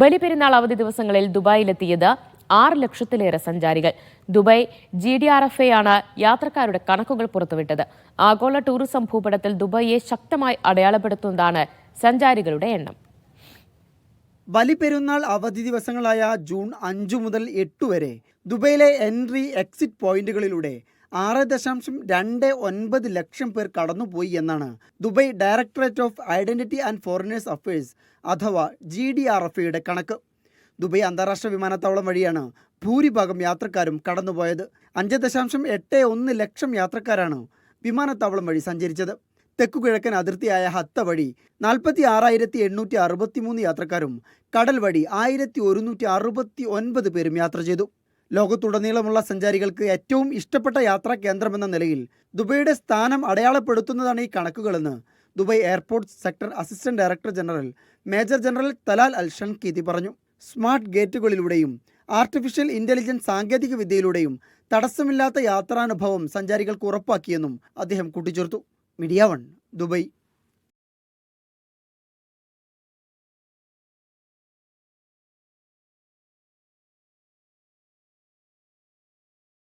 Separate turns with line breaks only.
ബലിപെരുന്നാൾ അവധി ദിവസങ്ങളിൽ ദുബായിലെത്തിയത് ആറ് ലക്ഷത്തിലേറെ സഞ്ചാരികൾ. Dubai G D R F A ആണ് യാത്രക്കാരുടെ കണക്കുകൾ പുറത്തുവിട്ടത്. ആഗോള ടൂറിസം ഭൂപടത്തിൽ ദുബായിയെ ശക്തമായി അടയാളപ്പെടുത്തുന്നതാണ് സഞ്ചാരികളുടെ എണ്ണം.
ബലിപെരുന്നാൾ അവധി ദിവസങ്ങളായ ജൂൺ അഞ്ചു മുതൽ എട്ട് വരെ ദുബൈയിലെ എൻട്രി എക്സിറ്റ് പോയിന്റുകളിലൂടെ ആറ് ദശാംശം രണ്ട് ഒൻപത് ലക്ഷം പേർ കടന്നുപോയി എന്നാണ് Dubai directorate of identity and foreigners affairs അഥവാ ജി ഡി ആർ എഫ് ഐയുടെ കണക്ക്. ദുബൈ അന്താരാഷ്ട്ര വിമാനത്താവളം വഴിയാണ് ഭൂരിഭാഗം യാത്രക്കാരും കടന്നുപോയത്. അഞ്ച് ദശാംശം എട്ട് ഒന്ന് ലക്ഷം യാത്രക്കാരാണ് വിമാനത്താവളം വഴി സഞ്ചരിച്ചത്. തെക്കുകിഴക്കൻ അതിർത്തിയായ ഹത്ത വഴി നാൽപ്പത്തി ആറായിരത്തി എണ്ണൂറ്റി അറുപത്തി മൂന്ന് യാത്രക്കാരും കടൽ വഴി ആയിരത്തി ഒരുന്നൂറ്റി അറുപത്തി ഒൻപത് പേരും യാത്ര ചെയ്തു. ലോകത്തുടനീളമുള്ള സഞ്ചാരികൾക്ക് ഏറ്റവും ഇഷ്ടപ്പെട്ട യാത്രാ കേന്ദ്രമെന്ന നിലയിൽ ദുബൈയുടെ സ്ഥാനം അടയാളപ്പെടുത്തുന്നതാണ് ഈ കണക്കുകളെന്ന് Dubai airport sector assistant director general major general Talal Al Shanqeeti പറഞ്ഞു. സ്മാർട്ട് ഗേറ്റുകളിലൂടെയും ആർട്ടിഫിഷ്യൽ ഇന്റലിജൻസ് സാങ്കേതിക വിദ്യയിലൂടെയും തടസ്സമില്ലാത്ത യാത്രാനുഭവം സഞ്ചാരികൾക്ക് ഉറപ്പാക്കിയെന്നും അദ്ദേഹം കൂട്ടിച്ചേർത്തു. Media one Dubai.